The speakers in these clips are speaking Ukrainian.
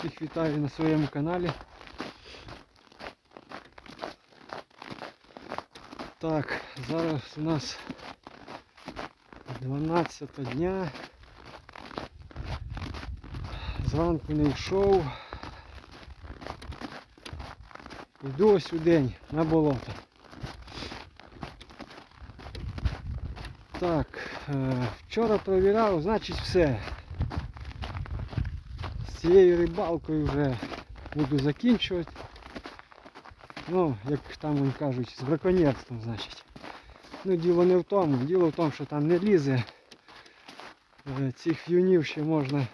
Всіх вітаю на своєму каналі. Так, зараз у нас 12 дня. Зранку не йшов. Йду ось у день на болото. Так, е, вчора провіряв, значить все. Цією рибалкою вже буду закінчувати. Ну, як там вони кажуть, з браконьєрством, значить. Ну, діло не в тому. Діло в тому, що там не лізе. Е, Цих юнів ще можна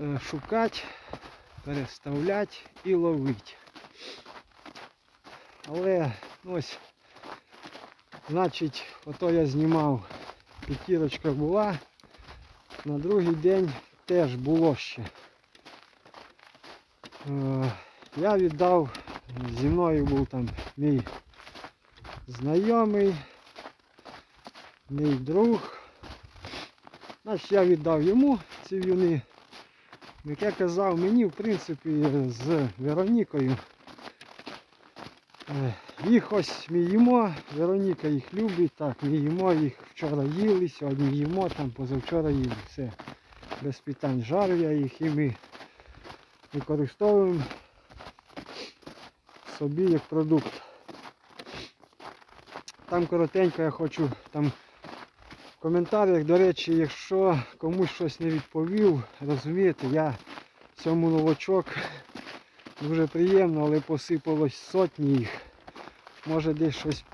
е, шукати, переставляти і ловити. Але ось, значить, ото я знімав, п'ятірочка була. На другий день теж було ще. Е, Я віддав, зі мною був там мій знайомий, мій друг. Значить я віддав йому ці в'юни. Як я казав, мені в принципі з Веронікою. е, Їх ось ми їмо, Вероніка їх любить, так, ми їмо їх вчора їли, сьогодні їмо, там позавчора їли. Все. Без питань жарю я їх і ми використовуємо собі як продукт. Там коротенько я хочу там в коментарях, до речі, якщо комусь щось не відповів, розумієте, я цьому новачок дуже приємно, але посипалось сотні їх. Може десь щось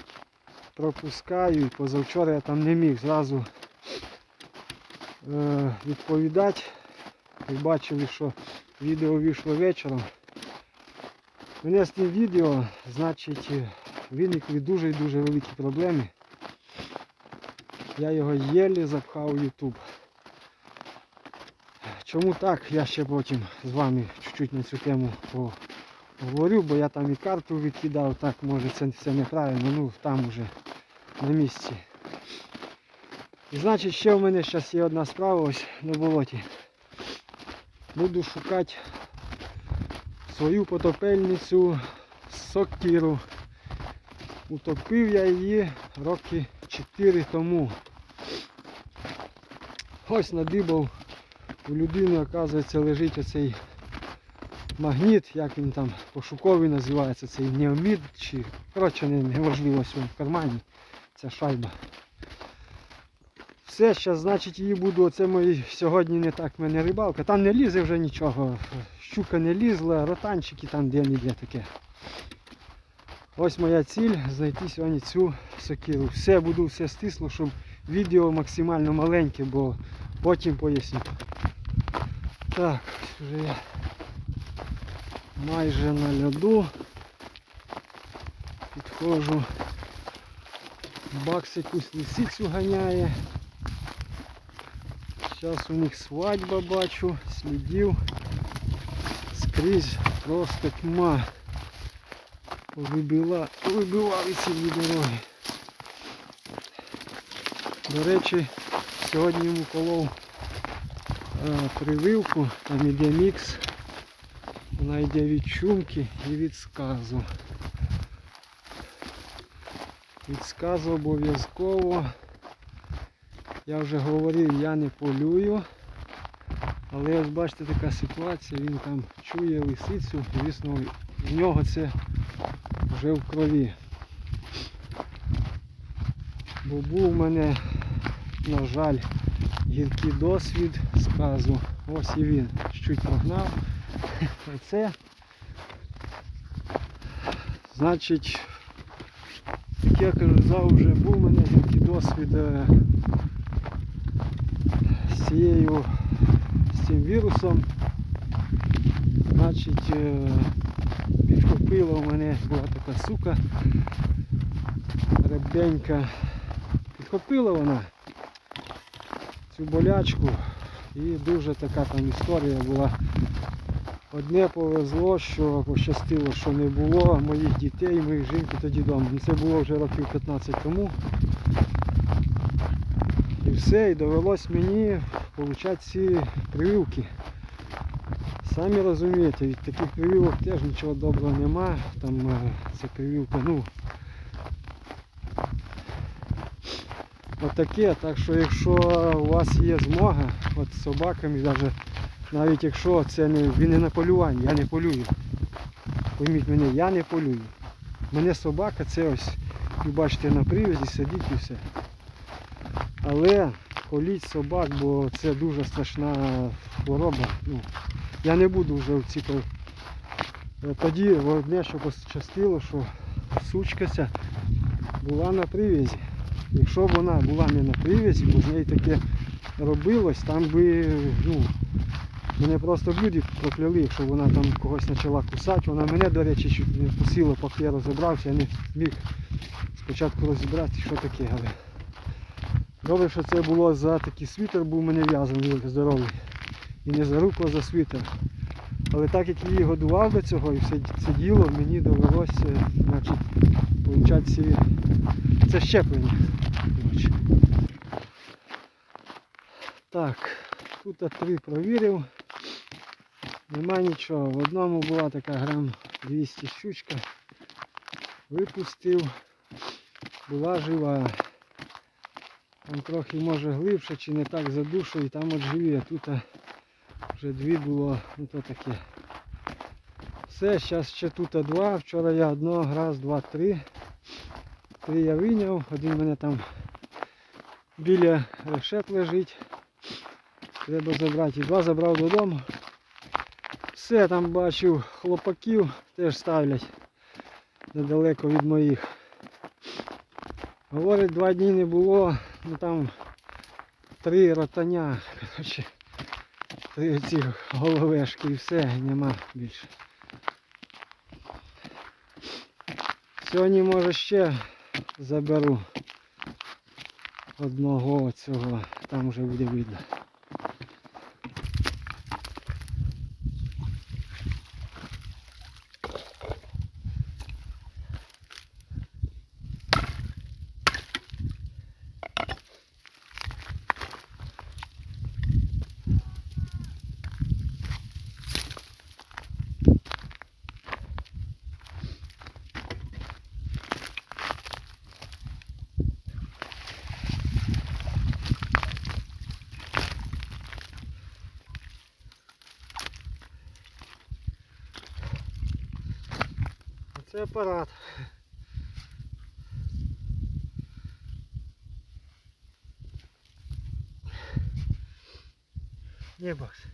пропускаю і позавчора я там не міг зразу відповідати. Ви бачили, що відео вийшло вечором. Мене з тим відео, значить, е, виникли дуже і дуже великі проблеми. Я його єлі запхав у YouTube. Чому так, я ще потім з вами чуть-чуть на цю тему поговорю, бо я там і карту відкидав, так може це все неправильно, ну там уже на місці. І значить ще в мене зараз є одна справа ось на болоті. Буду шукати свою потопельницю сокиру. Утопив я її роки 4 тому. Ось надибав у людини, оказується, лежить оцей магніт, як він там пошуковий називається, цей неомід чи коротше не, неважливо в кармані ця шайба. Все, зараз, значить, її буду, оце мої сьогодні не так в мене рибалка. Там не лізе вже нічого. Щука не лізла, ротанчики там де-не-де таке. Ось моя ціль знайти сьогодні цю сокиру. Все, буду все стисло, щоб відео максимально маленьке, бо потім поясню. Так, вже я майже на льоду. Підходжу. Бакс якусь лисицю ганяє. Зараз у них свадьба бачу, слідів. Скрізь просто тьма. Вибила, вибивали ці дві дороги. До речі, сьогодні йому колов е, прививку, там іде мікс. Вона йде від чумки і від сказу. Від сказу обов'язково. Я вже говорив, я не полюю. Але ось бачите така ситуація, він там чує лисицю, звісно, в нього це вже в крові. Бо був у мене, на жаль, гіркий досвід сказу. Ось і він чуть прогнав. Оце. Значить, як я казав, вже був у мене гіркий досвід е, цією з цим вірусом. Значить, е, підхопила у мене була така сука ребенька. Підхопила вона цю болячку і дуже така там історія була. Одне повезло, що пощастило, що не було моїх дітей, моїх жінки тоді вдома. Це було вже років 15 тому. Все, і довелось мені отримати ці прививки. Самі розумієте, від таких прививок теж нічого доброго нема. Там е, це прививка, ну. Отаке, так що якщо у вас є змога, от з собаками, навіть, навіть якщо це не, він не на полюванні, я не полюю. Пойміть мене, я не полюю. Мене собака це ось, ви бачите, на привязі сидить і все. Але коліть собак, бо це дуже страшна хвороба. Ну, я не буду вже в ці Тоді одне, що пощастило, що сучкася була на привязі. Якщо б вона була не на привязі, бо з неї таке робилось, там би, ну, мене просто люди прокляли, якщо вона там когось почала кусати. Вона мене, до речі, чуть не вкусила, поки я розібрався, я не міг спочатку розібрати, що таке, але. Добре, що це було за такий світер, був мене в'язаний здоровий. І не за руку, а за світер. Але так як її годував до цього і все це діло, мені довелося значить, получати ці... це щеплення. Так, тут три провірив. Нема нічого. В одному була така грам 200 щучка. Випустив. Була жива. Там трохи може глибше чи не так за душу і там от живі, а тут вже дві було, ну то таке. Все, зараз ще тут два. Вчора я одного, раз, два, три. Три я вийняв, один мене там біля решет лежить. Треба забрати. І два забрав додому. Все там бачу хлопаків теж ставлять недалеко від моїх. Говорить, два дні не було, ну там три ротаня, коротше, три ці головешки і все, нема більше. Сьогодні може ще заберу одного цього, там вже буде видно. Це апарат. Не бокс.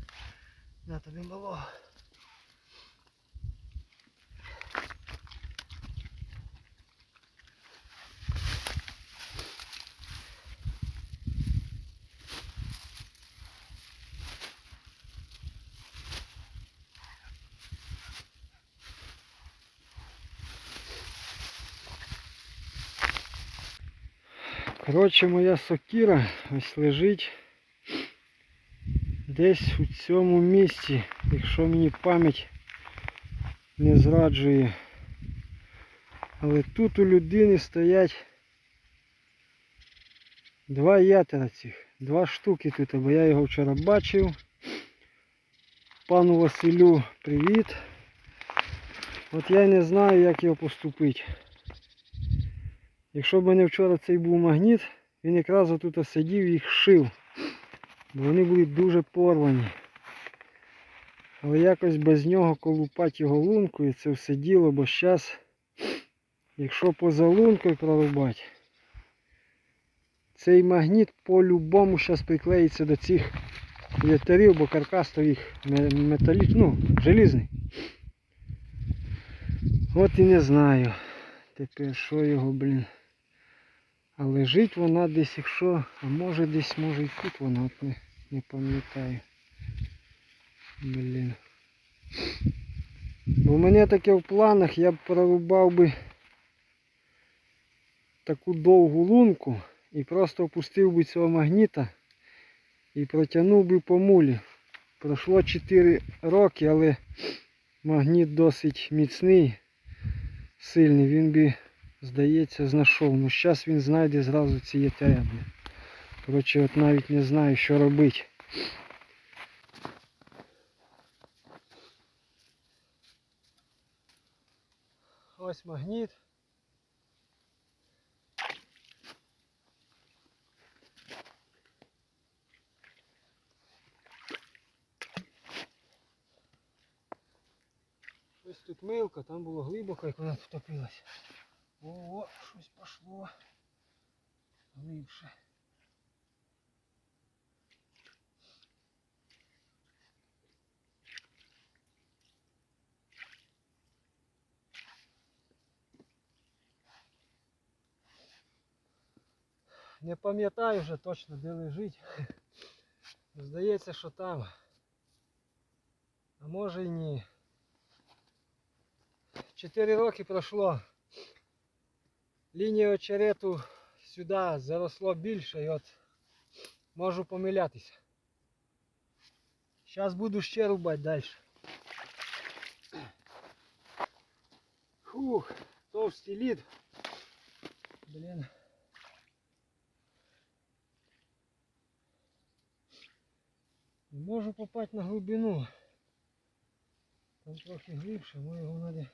На тобі мало. Коротше, моя сокира ось лежить десь у цьому місці, якщо мені пам'ять не зраджує. Але тут у людини стоять два ятера цих, два штуки тут, бо я його вчора бачив. Пану Василю привіт. От я не знаю, як його поступити. Якщо б мене вчора цей був магніт, він якраз отут сидів і їх шив. Бо вони були дуже порвані. Але якось без нього колупати його лункою це все діло, бо зараз, якщо поза лункою прорубати, цей магніт по-любому зараз приклеїться до цих вітерів, бо каркас то їх металіч, ну, желізний. От і не знаю. Тепер що його, блін. А лежить вона десь, якщо, а може десь, може і тут вона, от не, не пам'ятаю. Блін. Бо в мене таке в планах, я б прорубав би таку довгу лунку і просто опустив би цього магніта і протягнув би по мулі. Пройшло 4 роки, але магніт досить міцний, сильний, він би Здається, знайшов. Ну зараз він знайде зразу ці ятя. Коротше, от навіть не знаю, що робити. Ось магніт. Ось тут милка, там було глибоко, як вона втопилася. О, щось пошло. Глибше. Не пам'ятаю вже точно де лежить. Здається, що там. А може і ні. Чотири роки пройшло. Лінія очерету сюди заросло більше і от можу помилятися. Зараз буду ще рубати далі. Фух, товстий лід. Блін. Не Можу попасть на глибину. Там трохи глибше, може його треба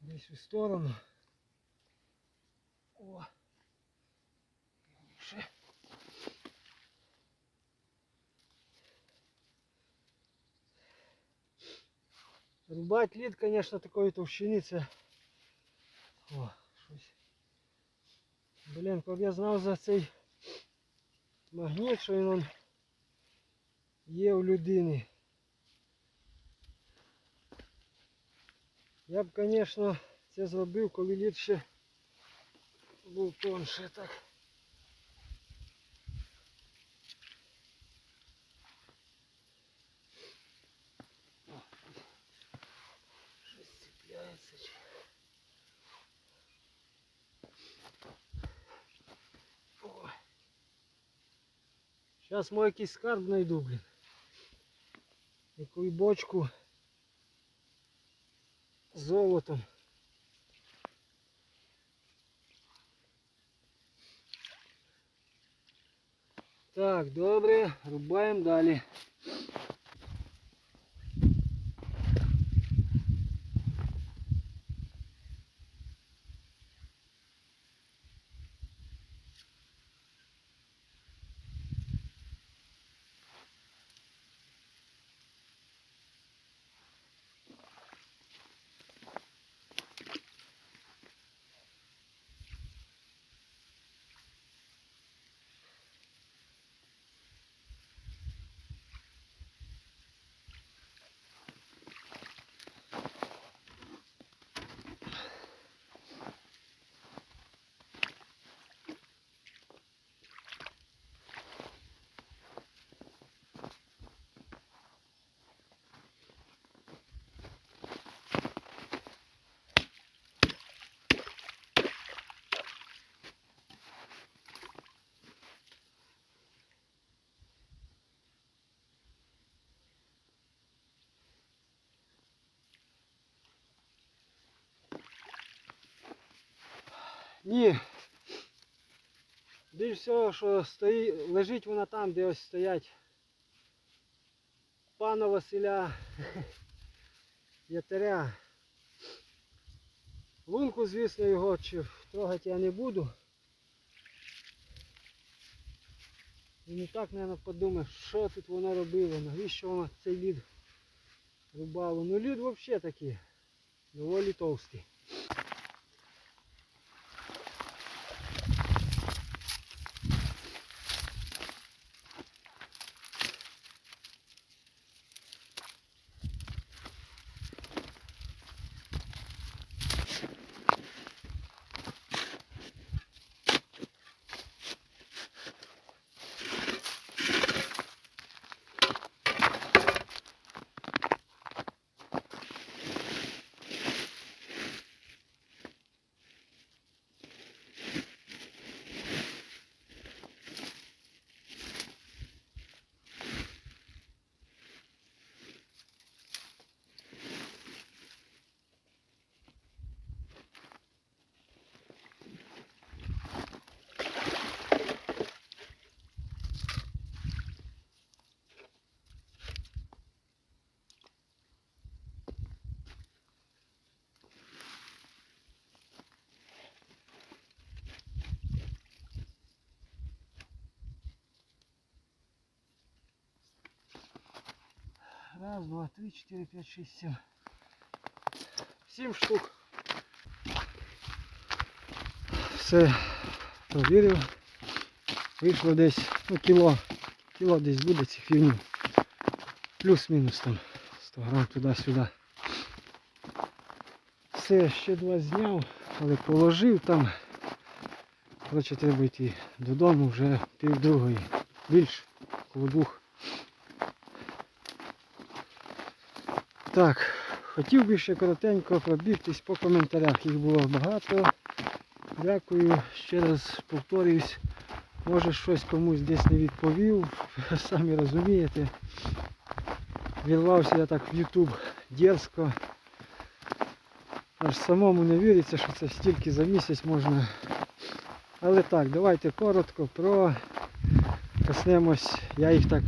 десь у сторону. О! Глибше. Рубать лід, звісно, такої товщини це. О, щось. Блін, коли я знав за цей магніт, що він є у людини. Я б, звісно, це зробив, коли лід ще був тонше так. Зараз мой якийсь скарб знайду, блін. Яку бочку з золотом. Так, добре, рубаємо далі. Ні. Більш всього, що стоїть, лежить вона там, де ось стоять пана Василя Ятеря. Лунку, звісно, його чи трогати я не буду. Він і так, мабуть, подумав, що тут воно робило, навіщо воно цей лід рубало. Ну лід взагалі такий, доволі товстий. Раз, два, три, чотири, п'ять, шість, сім. Сім штук. Все провірив. Вийшло десь, ну кіло, кіло десь буде цих фігнів. Плюс-мінус там 100 грам туди-сюди. Все, ще два зняв, але положив там. Коротше, треба йти додому вже пів другої. Більш, коло двох. Так, хотів би ще коротенько пробігтись по коментарях. Їх було багато. Дякую. Ще раз повторююсь. Може щось комусь десь не відповів. Самі розумієте. Вірвався я так в YouTube дерзко. Аж самому не віриться, що це стільки за місяць можна. Але так, давайте коротко про коснемось, я їх так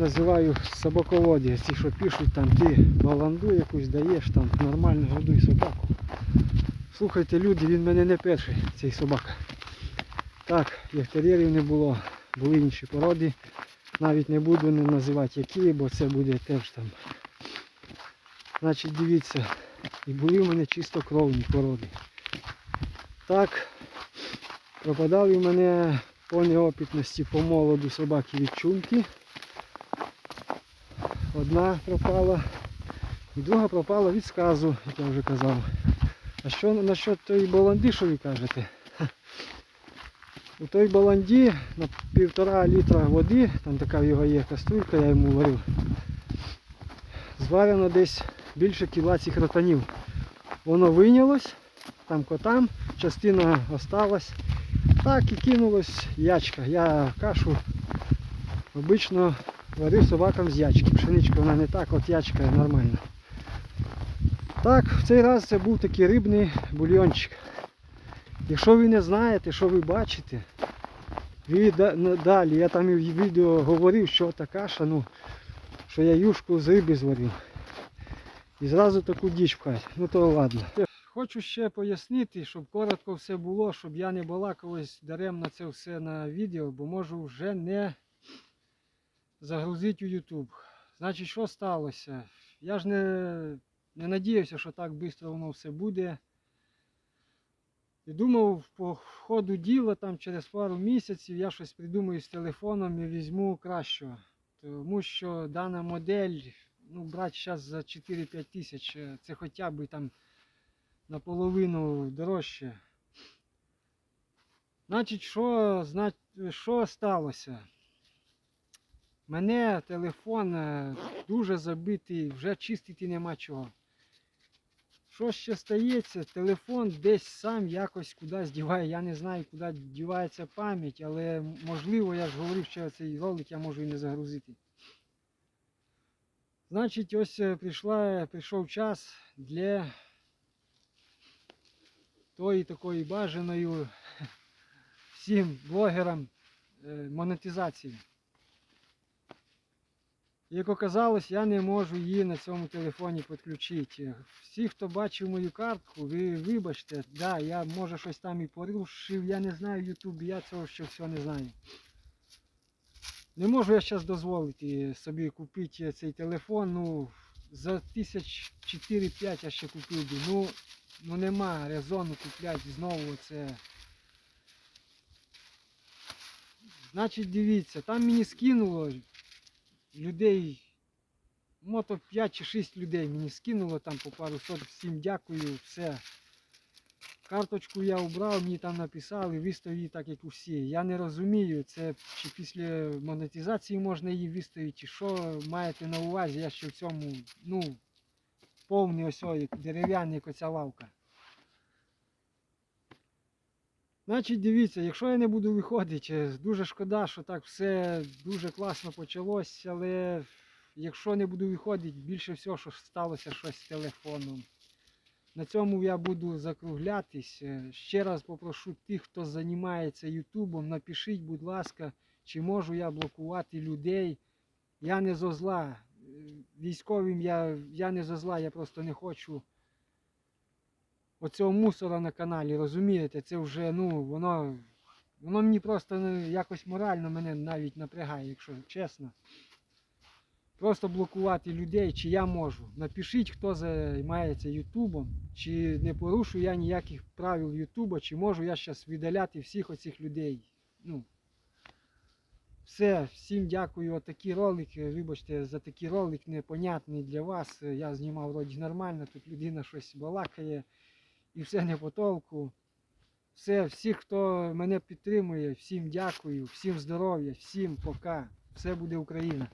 називаю собаководі. Ці, що пишуть, там ти баланду якусь даєш, там нормально годуй собаку. Слухайте, люди, він мене не перший, цей собака. Так, ягтер'єрів не було, були інші породи. Навіть не буду не називати які, бо це буде теж там. Значить, дивіться, і були в мене чистокровні породи. Так, пропадали в мене по неопитності по молоду собаки від чумки. Одна пропала, і друга пропала від сказу, як я вже казав. А що насчет тої баланди, що ви кажете? У той баланді на півтора літра води, там така його є каструлька, я йому варив, зварено десь більше кіла цих ротанів. Воно вийнялось, там котам, частина осталась. Так і кинулось ячка. Я кашу обично варив собакам з ячки. Пшеничка вона не так, от ячка нормальна. Так, в цей раз це був такий рибний бульйончик. Якщо ви не знаєте, що ви бачите, ви далі, я там і в відео говорив, що та каша, ну, що я юшку з риби зварив. І зразу таку діч пхать. Ну то ладно. Хочу ще пояснити, щоб коротко все було, щоб я не балакав ось даремно це все на відео, бо можу вже не загрузити у YouTube. Значить, що сталося? Я ж не, не надіявся, що так швидко воно все буде. І думав, по ходу діла там через пару місяців я щось придумаю з телефоном і візьму кращого. Тому що дана модель, ну, брати зараз за 4-5 тисяч, е, це хоча б там наполовину дорожче. Значить, що, зна- що сталося? Мене телефон е, дуже забитий, вже чистити нема чого. Що ще стається? Телефон десь сам якось кудись діває. Я не знаю, куди дівається пам'ять, але можливо, я ж говорив, що цей ролик я можу і не загрузити. Значить, ось е, прийшла, прийшов час для тої такої бажаної всім блогерам е, монетизації. Як оказалось, я не можу її на цьому телефоні підключити. Всі, хто бачив мою картку, ви вибачте, да, я може щось там і порушив, я не знаю YouTube, я цього ще все не знаю. Не можу я зараз дозволити собі купити цей телефон, ну, за тисяч 4-5 я ще купив би. Ну, ну нема резону купляти знову це. Значить, дивіться, там мені скинуло людей, мото 5 чи 6 людей мені скинуло там по пару сот. Всім дякую, все. Карточку я обрав, мені там написали, вистав її так, як усі. Я не розумію, це чи після монетизації можна її виставити, чи що маєте на увазі, я ще в цьому, ну, повний ось дерев'яний, як оця лавка. Значить, дивіться, якщо я не буду виходити, дуже шкода, що так все дуже класно почалось, але якщо не буду виходити, більше всього, що сталося щось з телефоном. На цьому я буду закруглятись. Е, Ще раз попрошу тих, хто займається Ютубом, напишіть, будь ласка, чи можу я блокувати людей. Я не зо зла. Е, Військовим я, я не зо зла, я просто не хочу оцього мусора на каналі, розумієте, це вже, ну, воно, воно мені просто ну, якось морально мене навіть напрягає, якщо чесно. просто блокувати людей, чи я можу. Напишіть, хто займається Ютубом, чи не порушую я ніяких правил Ютуба, чи можу я зараз видаляти всіх оцих людей. Ну, все, всім дякую. Отакий ролик. е, Вибачте, за такий ролик непонятний для вас. Я знімав вроді нормально, тут людина щось балакає і все не по толку. Все, всі, хто мене підтримує, всім дякую, всім здоров'я, всім пока. Все буде Україна.